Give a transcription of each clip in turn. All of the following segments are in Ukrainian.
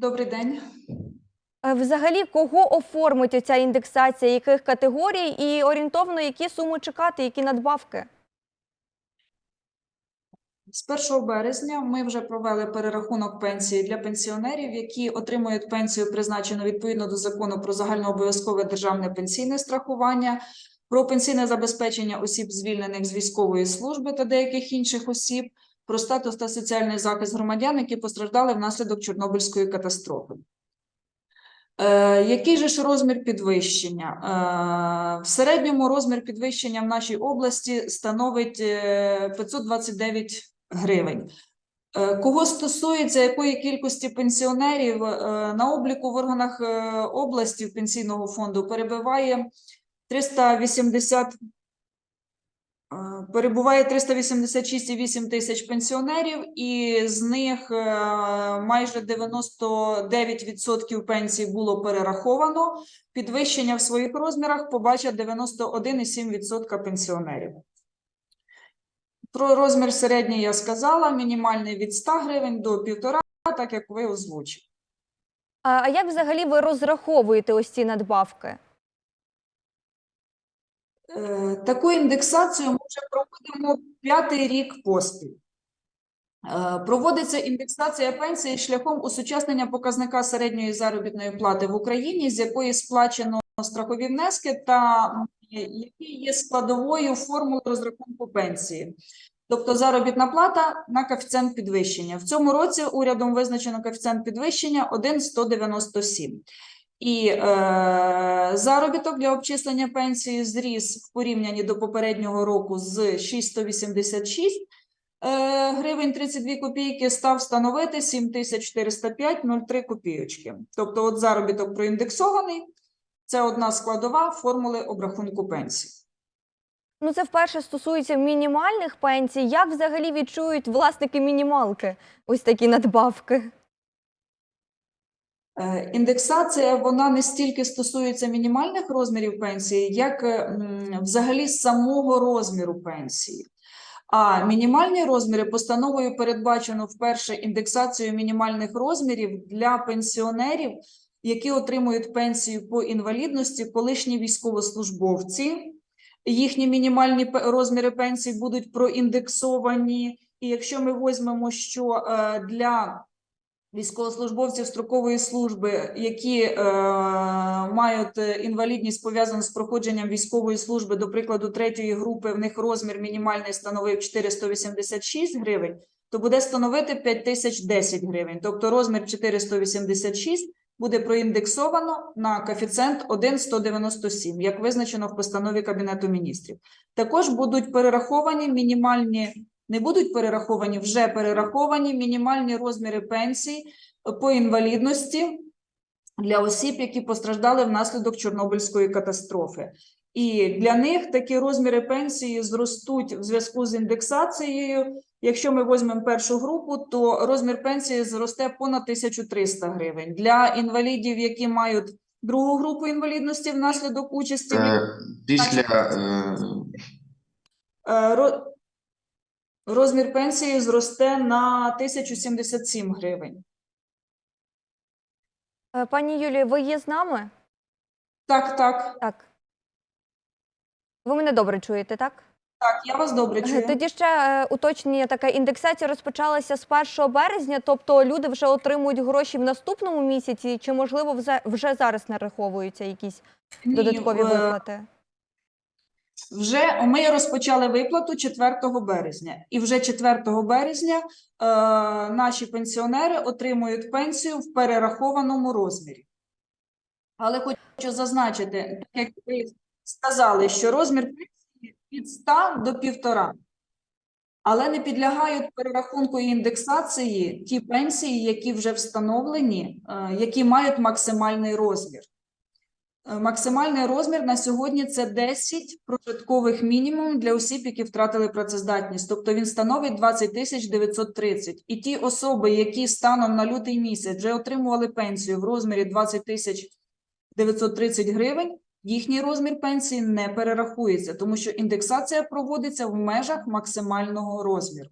Добрий день. Е, Взагалі, кого оформить ця індексація, яких категорій і орієнтовно які суми чекати, які надбавки? З 1 березня ми вже провели перерахунок пенсії для пенсіонерів, які отримують пенсію, призначену відповідно до закону про загальнообов'язкове державне пенсійне страхування, про пенсійне забезпечення осіб, звільнених з військової служби та деяких інших осіб, про статус та соціальний захист громадян, які постраждали внаслідок Чорнобильської катастрофи. Е, який же ж розмір підвищення? Е, в середньому розмір підвищення в нашій області становить е, 529 гривень. Е, Кого стосується якої кількості пенсіонерів на обліку в органах області пенсійного фонду перебуває 380 Е, Перебуває 386,8 тисяч пенсіонерів, і з них е, майже 99% пенсій було перераховано. Підвищення в своїх розмірах побачать 91,7% пенсіонерів. Про розмір середній я сказала, мінімальний від 100 гривень до 1,5, так як ви озвучили. А як взагалі ви розраховуєте ось ці надбавки? Е, Таку індексацію ми вже проводимо п'ятий рік поспіль. Е, Проводиться індексація пенсії шляхом осучаснення показника середньої заробітної плати в Україні, з якої сплачено страхові внески, та які є складовою формули розрахунку пенсії. Тобто заробітна плата на коефіцієнт підвищення. В цьому році урядом визначено коефіцієнт підвищення 1,197. І е, заробіток для обчислення пенсії зріс в порівнянні до попереднього року з 686 е, гривень 32 копійки, став становити 7405,03 копійочки. Тобто от заробіток проіндексований – це одна складова формули обрахунку пенсії. Ну, це вперше стосується мінімальних пенсій. Як взагалі відчують власники мінімалки ось такі надбавки? Е, Індексація вона не стільки стосується мінімальних розмірів пенсії, як е, взагалі самого розміру пенсії. А мінімальні розміри постановою передбачено вперше індексацію мінімальних розмірів для пенсіонерів, які отримують пенсію по інвалідності, колишні військовослужбовці. Їхні мінімальні розміри пенсій будуть проіндексовані. І якщо ми візьмемо, що е, для військовослужбовців строкової служби, які е, мають е, інвалідність пов'язану з проходженням військової служби, до прикладу, третьої групи, в них розмір мінімальний становив 486 гривень, то буде становити 5010 гривень. Тобто розмір 486 буде проіндексовано на коефіцієнт 1,197, як визначено в постанові Кабінету міністрів. Також будуть перераховані мінімальні не будуть перераховані, вже перераховані мінімальні розміри пенсій по інвалідності для осіб, які постраждали внаслідок Чорнобильської катастрофи. І для них такі розміри пенсії зростуть в зв'язку з індексацією. Якщо ми візьмемо першу групу, то розмір пенсії зросте понад 1300 гривень. Для інвалідів, які мають другу групу інвалідності внаслідок участі Е, Після Розмір пенсії зросте на 1077 гривень. Е, Пані Юлію, ви є з нами? Так, так, Так. Ви мене добре чуєте, так? так, я вас добре чую. Тоді ще е, уточнення таке. Індексація розпочалася з 1 березня, тобто люди вже отримують гроші в наступному місяці, чи можливо вже, вже зараз нараховуються якісь Ні, додаткові е, виплати? Вже ми розпочали виплату 4 березня, і вже 4 березня е, наші пенсіонери отримують пенсію в перерахованому розмірі. Але хочу зазначити, так як ви сказали, що розмір пенсії від 100 до 1,5. Але не підлягають перерахунку і індексації ті пенсії, які вже встановлені, е, які мають максимальний розмір. Е, Максимальний розмір на сьогодні це 10 прожиткових мінімум для осіб, які втратили працездатність. Тобто він становить 20 тисяч 930. І ті особи, які станом на лютий місяць вже отримували пенсію в розмірі 20 тисяч 930 гривень, їхній розмір пенсії не перерахується, тому що індексація проводиться в межах максимального розміру.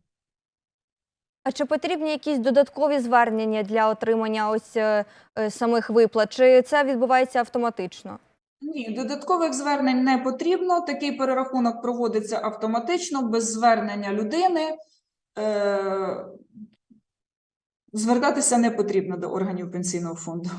А чи потрібні якісь додаткові звернення для отримання ось е, е, самих виплат? Чи це відбувається автоматично? Ні, додаткових звернень не потрібно. Такий перерахунок проводиться автоматично, без звернення людини. Е, Звертатися не потрібно до органів пенсійного фонду.